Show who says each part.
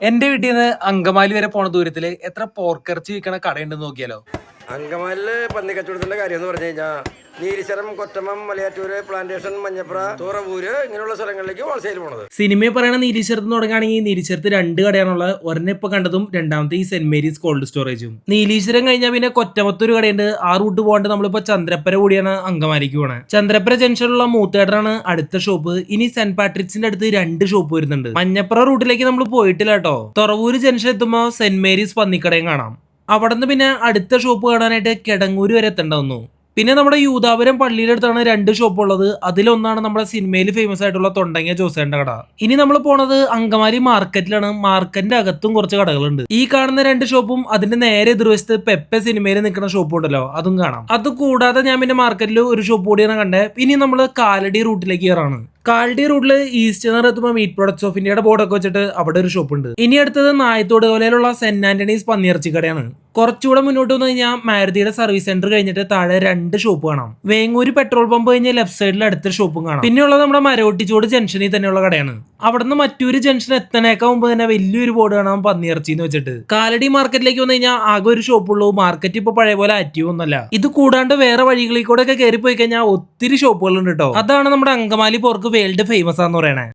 Speaker 1: എന്റെ വീട്ടിൽ നിന്ന് അങ്കമാലി വരെ പോണ ദൂരത്തിൽ എത്ര പോർക്കിറച്ചി വിൽക്കണ കടയുണ്ടെന്ന് നോക്കിയാലോ?
Speaker 2: അങ്കമാലിൽ പന്നി കച്ചവടത്തിന്റെ കാര്യം എന്ന് പറഞ്ഞു കഴിഞ്ഞാൽ നീരിശരം കൊറ്റമം മലയാറ്റൂര് പ്ലാന്റേഷൻ മഞ്ഞപ്ര തുറവൂര് ഇങ്ങനെയുള്ള സ്ഥലങ്ങളിലേക്ക് ഹോൾസെയിൽ പോണത്.
Speaker 3: സിനിമയിൽ പറയണ നീലീശ്വരത്ത് തുടങ്ങുകയാണെങ്കിൽ നീലീശ്വരത്ത് രണ്ട് കടയാണുള്ളത്. ഒരെണ്ണം ഇപ്പൊ കണ്ടതും രണ്ടാമത്തെ ഈ സെന്റ് മേരീസ് കോൾഡ് സ്റ്റോറേജും. നീലീശ്വരം കഴിഞ്ഞാൽ പിന്നെ കൊറ്റമത്തൊരു കടയുണ്ട്. ആ റൂട്ട് പോകേണ്ടത് നമ്മളിപ്പോ ചന്ദ്രപ്പര കൂടിയാണ് അങ്കമാലിക്ക് പോണത് ചന്ദ്രപ്പര ജംഗ്ഷനിലുള്ള മൂത്തേട്ടറാണ് അടുത്ത ഷോപ്പ്. ഇനി സെന്റ് പാട്രിക്സിന്റെ അടുത്ത് രണ്ട് ഷോപ്പ് വരുന്നുണ്ട്. മഞ്ഞപ്പുറ റൂട്ടിലേക്ക് നമ്മൾ പോയിട്ടില്ല കേട്ടോ. തുറവൂര് ജംഗ്ഷൻ എത്തുമ്പോൾ സെന്റ് മേരീസ് പന്നിക്കടയും കാണാം. അവിടെ നിന്ന് പിന്നെ അടുത്ത ഷോപ്പ് കാണാനായിട്ട് കിടങ്ങൂര് വരെ എത്തണ്ടാവുന്നു പിന്നെ നമ്മുടെ യൂതാപുരം പള്ളിയുടെ അടുത്താണ് രണ്ട് ഷോപ്പ് ഉള്ളത്. അതിലൊന്നാണ് നമ്മുടെ സിനിമയിൽ ഫേമസ് ആയിട്ടുള്ള തൊണ്ടങ്ങിയ ജോസേന്റെ കട. ഇനി നമ്മൾ പോണത് അങ്കമാലി മാർക്കറ്റിലാണ്. മാർക്കറ്റിന്റെ അകത്തും കുറച്ച് കടകളുണ്ട്. ഈ കാണുന്ന രണ്ട് ഷോപ്പും അതിന്റെ നേരെ എതിർവശത്ത് പെപ്പ സിനിമയിൽ നിൽക്കുന്ന ഷോപ്പ് ഉണ്ടല്ലോ. അതും കാണാം. അത് കൂടാതെ ഞാൻ പിന്നെ മാർക്കറ്റിൽ ഒരു ഷോപ്പ് കൂടിയാണ് കണ്ടത് ഇനി നമ്മൾ കാലടി റൂട്ടിലേക്ക് കയറാണ് കാലടി റൂട്ടിൽ ഈസ്റ്റ് എന്ന് എത്തുമ്പോൾ മീറ്റ് പ്രൊഡക്ട്സ് ഓഫ് ഇന്ത്യയുടെ ബോർഡൊക്കെ വെച്ചിട്ട് അവിടെ ഒരു ഷോപ്പ് ഉണ്ട്. ഇനി അടുത്തത് നായത്തോട് പോലെയുള്ള സെന്റ് ആന്റണീസ് പന്നിയിറച്ചി കടയാണ് കുറച്ചുകൂടെ മുന്നോട്ട് വന്നു കഴിഞ്ഞാൽ മാരുതിയുടെ സർവീസ് സെന്റർ കഴിഞ്ഞിട്ട് താഴെ രണ്ട് ഷോപ്പ് കാണാം. വേങ്ങൂര് പെട്രോൾ പമ്പ് കഴിഞ്ഞ് ലെഫ്റ്റ് സൈഡിൽ അടുത്ത ഷോപ്പും കാണാം. പിന്നെയുള്ളത് നമ്മുടെ മരോട്ടിച്ചോട് ജംഗ്ഷനിൽ തന്നെയുള്ള കടയാണ്. അവിടുന്ന് മറ്റൊരു ജംഗ്ഷൻ എത്തണേക്കാൾ മുമ്പ് തന്നെ വലിയൊരു ബോർഡ് കാണാം പന്നിയിറച്ചി എന്ന് വെച്ചിട്ട്. കാലടി മാർക്കറ്റിലേക്ക് വന്നു കഴിഞ്ഞാൽ ആകെ ഒരു ഷോപ്പുള്ളൂ മാർക്കറ്റ് ഇപ്പൊ പഴയ പോലെ ആക്റ്റീവ് ഒന്നല്ല ഇത് കൂടാണ്ട് വേറെ വഴികളിൽ കൂടെ ഒക്കെ കയറി പോയി കഴിഞ്ഞാൽ ഒത്തിരി ഷോപ്പുകളുണ്ട് കേട്ടോ അതാണ് നമ്മുടെ അങ്കമാലി പോർക്ക് വേൾഡ് ഫേമസ് ആന്ന് പറയണേ.